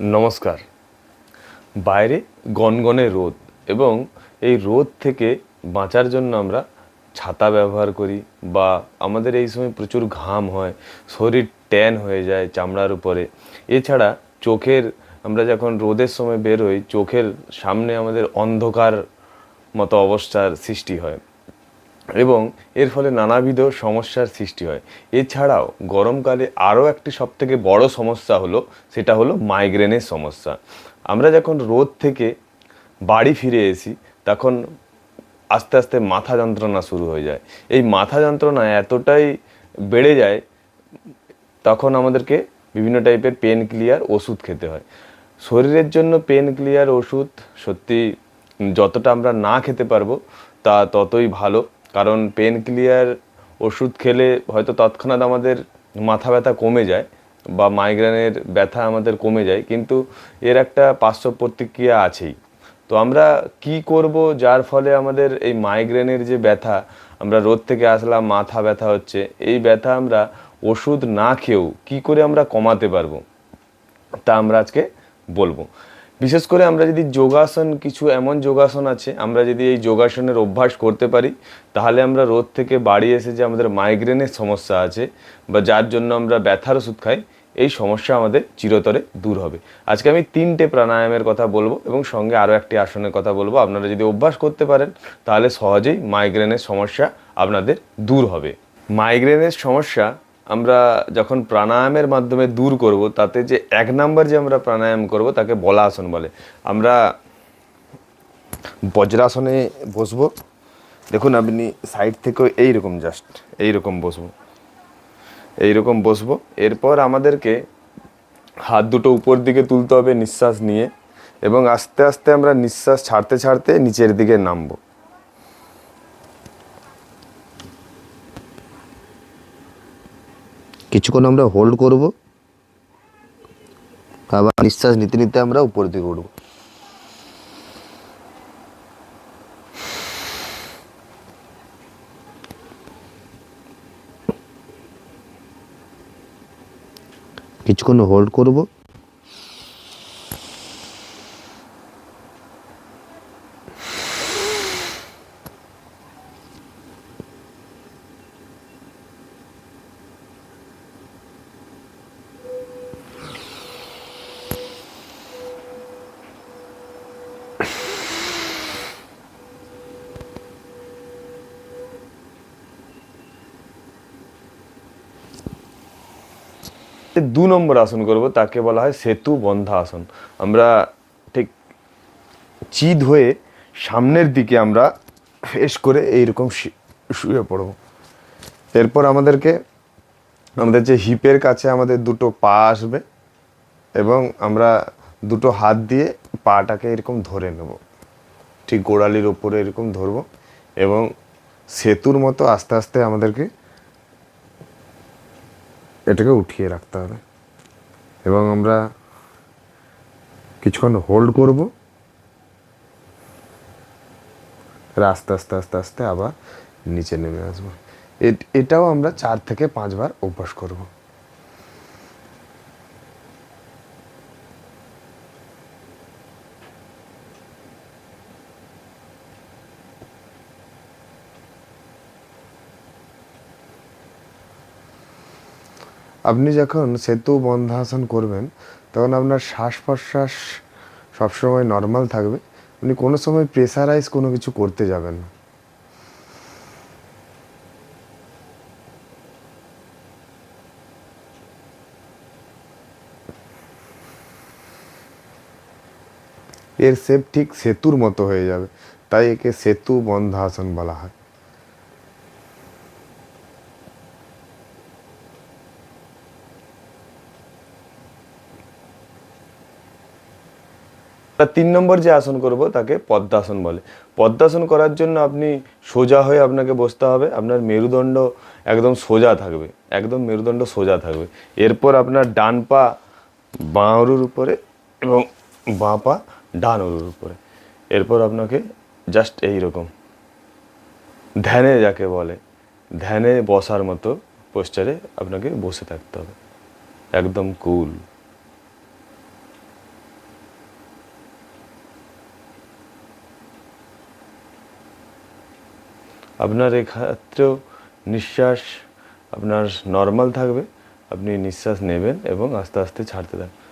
নমস্কার। বাইরে গনগনে রোদ এবং এই রোদ থেকে বাঁচার জন্য আমরা ছাতা ব্যবহার করি বা আমাদের এই সময় প্রচুর ঘাম হয়, শরীর ট্যান হয়ে যায় চামড়ার উপরে। এছাড়া চোখের, আমরা যখন রোদের সময় বেরোই চোখের সামনে আমাদের অন্ধকার মতো অবস্থার সৃষ্টি হয়। এবং এর ফলে নানাবিধ সমস্যার সৃষ্টি হয়। এছাড়াও গরমকালে আরও একটি সবথেকে বড় সমস্যা হলো, সেটা হলো মাইগ্রেনের সমস্যা। আমরা যখন রোদ থেকে বাড়ি ফিরে এসি, তখন আস্তে আস্তে মাথা যন্ত্রণা শুরু হয়ে যায়। এই মাথা যন্ত্রণা এতটাই বেড়ে যায়, তখন আমাদেরকে বিভিন্ন টাইপের পেন ক্লিয়ার ওষুধ খেতে হয়। শরীরের জন্য পেন ক্লিয়ার ওষুধ সত্যি যতটা আমরা না খেতে পারব, তা ততই ভালো। কারণ পেন ক্লিয়ার ওষুধ খেলে হয়তো তৎক্ষণাৎ আমাদের মাথা ব্যথা কমে যায় বা মাইগ্রেনের ব্যথা আমাদের কমে যায়, কিন্তু এর একটা পার্শ্ব প্রতিক্রিয়া আছেই। তো আমরা কি করব যার ফলে আমাদের এই মাইগ্রেনের যে ব্যথা, আমরা রোদ থেকে আসলাম, মাথা ব্যথা হচ্ছে, এই ব্যথা আমরা ওষুধ না খেয়েও কি করে আমরা কমাতে পারব, তা আমরা আজকে বলব। বিশেষ করে আমরা যদি যোগাসন কিছু এমন যোগাসন আছে, আমরা যদি এই যোগাসনের অভ্যাস করতে পারি, তাহলে আমরা রোদ থেকে বাড়ি এসে যে আমাদের মাইগ্রেনের সমস্যা আছে বা যার জন্য আমরা ব্যথার ওষুধ খাই, এই সমস্যা আমাদের চিরতরে দূর হবে। আজকে আমি তিনটে প্রাণায়ামের কথা বলব এবং সঙ্গে আরও একটি আসনের কথা বলব। আপনারা যদি অভ্যাস করতে পারেন, তাহলে সহজেই মাইগ্রেনের সমস্যা আপনাদের দূর হবে। মাইগ্রেনের সমস্যা আমরা যখন প্রাণায়ামের মাধ্যমে দূর করব, তাতে যে এক নাম্বার যে আমরা প্রাণায়াম করব, তাকে বলাসন বলে। আমরা বজ্রাসনে বসবো। দেখুন, আপনি সাইড থেকেও এইরকম জাস্ট এইরকম বসবো। এইরকম বসবো। এরপর আমাদেরকে হাত দুটো উপর দিকে তুলতে হবে নিঃশ্বাস নিয়ে, এবং আস্তে আস্তে আমরা নিঃশ্বাস ছাড়তে ছাড়তে নিচের দিকে নামবো। কিছুক্ষণ আমরা হোল্ড করব। আবার নিঃশ্বাস নিতে নিতে আমরা উপর দিকে উঠব। কিছুক্ষণ হোল্ড করব। দু নম্বর আসন করব, তাকে বলা হয় সেতু বন্ধা আসন। আমরা ঠিক চিদ হয়ে সামনের দিকে আমরা ফেস করে এইরকম শুয়ে পড়ব। এরপর আমাদেরকে, আমাদের যে হিপের কাছে আমাদের দুটো পা আসবে এবং আমরা দুটো হাত দিয়ে পাটাকে এরকম ধরে নেব। ঠিক গোড়ালির ওপরে এরকম ধরবো এবং সেতুর মতো আস্তে আস্তে আমাদেরকে এটাকে উঠিয়ে রাখতে হবে। এবং আমরা কিছুক্ষণ হোল্ড করব। আস্তে আস্তে আস্তে আস্তে আবার নিচে নেমে আসব। এট- এটাও আমরা চার থেকে পাঁচবার অভ্যাস করব। আপনি যখন সেতু বন্ধাসন করবেন, তখন আপনার শ্বাস প্রশ্বাস সবসময় নর্মাল থাকবে। আপনি কোনো সময় প্রেসারাইজ কোনো কিছু করতে যাবেন না। এর শেপ ঠিক সেতুর মতো হয়ে যাবে। তাই একে সেতু বন্ধাসন বলা হয়। আর তিন নম্বর যে আসন করব তাকে পদ্মাসন বলে। পদ্মাসন করার জন্য আপনি সোজা হয়ে আপনাকে বসতে হবে। আপনার মেরুদণ্ড একদম সোজা থাকবে। একদম মেরুদণ্ড সোজা থাকবে। এরপর আপনার ডান পা বাঁ উরুর উপরে এবং বাঁ পা ডান উরুর উপরে। এরপর আপনাকে জাস্ট এই রকম ধ্যানে যাকে বলে, ধ্যানে বসার মতো পোস্টারে আপনাকে বসে থাকতে হবে। একদম কুল আপনার এক্ষেত্রেও নিঃশ্বাস আপনার নর্মাল থাকবে। আপনি নিঃশ্বাস নেবেন এবং আস্তে আস্তে ছাড়তে থাকবেন।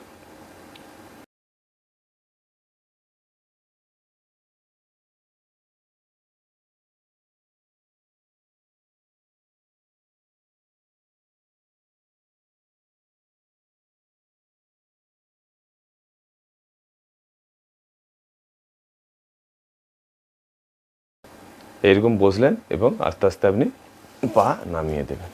এরকম বসলেন এবং আস্তে আস্তে আপনি পা নামিয়ে দেবেন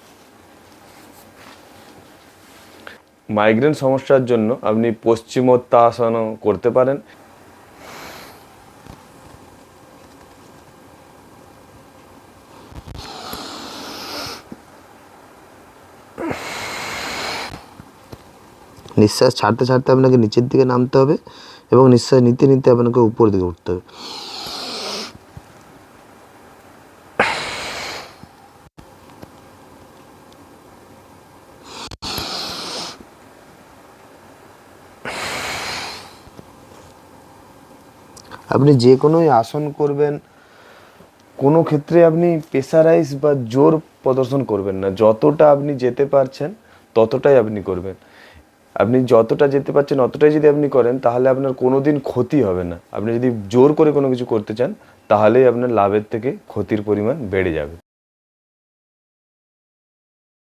মাইগ্রেন সমস্যার জন্য আপনি পশ্চিমোত্তাসনও করতে পারেন। নিঃশ্বাস ছাড়তে ছাড়তে আপনাকে নিচের দিকে নামতে হবে এবং নিঃশ্বাস নিতে নিতে আপনাকে উপর দিকে উঠতে হবে। আপনি যে কোনোই আসন করবেন, কোনো ক্ষেত্রে আপনি প্রেসারাইজ বা জোর প্রদর্শন করবেন না। যতটা আপনি যেতে পারছেন, ততটাই আপনি করবেন। আপনি যতটা যেতে পারছেন, অতটাই যদি আপনি করেন, তাহলে আপনার কোনো দিন ক্ষতি হবে না। আপনি যদি জোর করে কোনো কিছু করতে চান, তাহলেই আপনার লাভের থেকে ক্ষতির পরিমাণ বেড়ে যাবে।